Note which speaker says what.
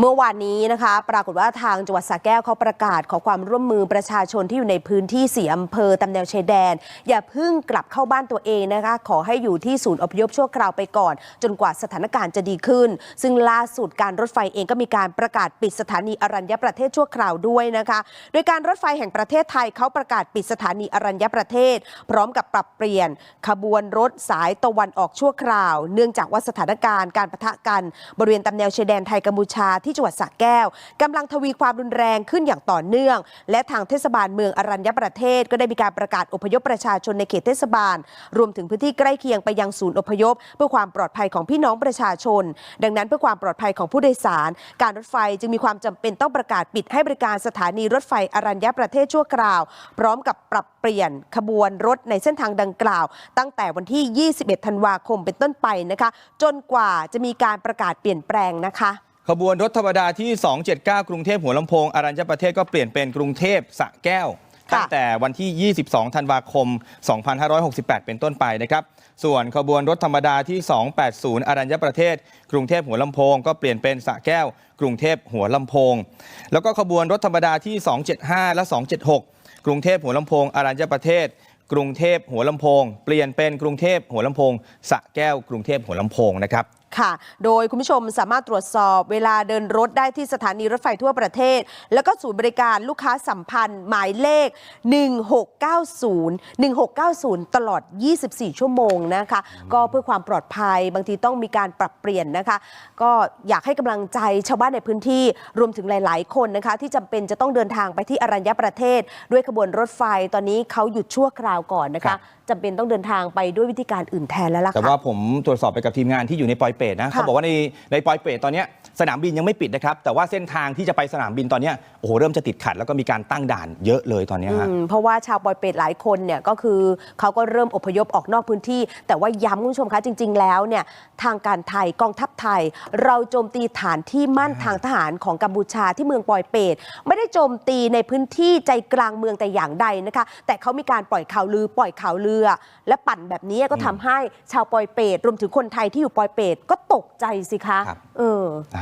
Speaker 1: เมื่อวานนี้นะคะ ปรากฏว่าทางจังหวัดสระแก้วเขาประกาศขอความร่วมมือประชาชนที่อยู่ในพื้นที่สี่อำเภอตามแนวชายแดน อย่าเพิ่งกลับเข้าบ้านตัวเองนะคะ ขอให้อยู่ที่ศูนย์อพยพชั่วคราวไปก่อน จนกว่าสถานการณ์จะดีขึ้น ซึ่งล่าสุดการรถไฟเองก็มีการประกาศปิดสถานีอรัญญประเทศชั่วคราวด้วยนะคะ โดยการรถไฟแห่งประเทศไทยเขาประกาศปิดสถานีอรัญญประเทศ พร้อมกับปรับเปลี่ยน ขบวนรถสายตะวันออกชั่วคราว เนื่องจากว่าสถานการณ์การปะทะกันบริเวณตามแนวชายแดนไทยกัมพูชาที่จังหวัดสระแก้วกำลังทวีความรุนแรงขึ้นอย่างต่อเนื่อง และทางเทศบาลเมืองอรัญญประเทศ ก็ได้มีการประกาศอพยพประชาชนในเขตเทศบาล รวมถึงพื้นที่ใกล้เคียงไปยังศูนย์อพยพ เพื่อความปลอดภัยของพี่น้องประชาชน ดังนั้นเพื่อความปลอดภัยของผู้โดยสาร การรถไฟจึงมีความจำเป็นต้องประกาศปิดให้บริการสถานีรถไฟอรัญญประเทศชั่วคราว พร้อมกับปรับเปลี่ยนขบวนรถในเส้นทางดังกล่าว ตั้งแต่วันที่ 21 ธันวาคมเป็นต้นไปนะคะ จนกว่าจะมีการประกาศเปลี่ยนแปลงนะคะ
Speaker 2: ขบวนรถธรรมดาที่ 279 กรุงเทพหัวลำโพงอรัญญประเทศก็เปลี่ยนเป็นกรุงเทพสระแก้ว
Speaker 1: ค่ะ
Speaker 2: ตั้งแต่วันที่ 22 ธันวาคม 2568 เป็นต้นไปนะครับ ส่วนขบวนรถธรรมดาที่ 280อรัญญประเทศ กรุงเทพหัวลำโพงก็เปลี่ยนเป็นสระแก้ว กรุงเทพหัวลำโพง แล้วก็ขบวนรถธรรมดาที่ 275 และ 276 กรุงเทพหัวลำโพงอรัญญประเทศ กรุงเทพหัวลำโพง เปลี่ยนเป็นกรุงเทพหัวลำโพงสระแก้ว กรุงเทพหัวลำโพงนะครับ
Speaker 1: ค่ะ โดยคุณผู้ชมสามารถตรวจสอบเวลาเดินรถได้ที่สถานีรถไฟทั่วประเทศ แล้วก็ศูนย์บริการลูกค้าสัมพันธ์หมายเลข 1690 1690 ตลอด 24 ชั่วโมงนะคะ ก็เพื่อความปลอดภัยบางทีต้องมีการปรับเปลี่ยนนะคะ ก็อยากให้กำลังใจชาวบ้านในพื้นที่รวมถึงหลาย ๆ คนนะคะ ที่จำเป็นจะต้องเดินทางไปที่อรัญญประเทศ ด้วยขบวนรถไฟตอนนี้เขาหยุดชั่วคราวก่อนนะ
Speaker 2: ครั
Speaker 1: คะจำเป็นต้องเดินทางไปด้วยวิธีการอื่นแทนแล้วล่ะ
Speaker 2: แต่
Speaker 1: ค่ะ
Speaker 2: ว่าผมตรวจสอบไปกับทีมงานที่อยู่ในปอยเปตนะ
Speaker 1: ค่ะ
Speaker 2: เขาบอกว่าในในปอยเปตตอนเนี้ย สนามบินยังไม่ปิดนะครับ แต่ว่าเส้นทางที่จะไปสนามบินตอนเนี้ยโอ้โหเริ่มจะติดขัดแล้วก็มีการตั้งด่านเยอะเลยตอนเนี้ยฮะ
Speaker 1: อืมเพราะว่าชาวปอยเปตหลายคนเนี่ยก็คือเขาก็เริ่มอพยพออกนอกพื้นที่ แต่ว่าย้ำคุณผู้ชมคะจริง ๆ แล้วเนี่ยทางการไทยกองทัพไทย เราโจมตีฐานที่มั่นทางทหารของกัมพูชาที่เมืองปอยเปตไม่ได้โจมตีในพื้นที่ใจกลางเมืองแต่อย่างใดนะคะ แต่เขามีการปล่อยข่าวลือปล่อยข่าวลือ และปั่นแบบนี้ก็ทำให้ชาวปอยเปตรวมถึงคนไทยที่อยู่ปอยเปตก็ตกใจสิคะ
Speaker 2: ครับ
Speaker 1: เออ
Speaker 2: อะ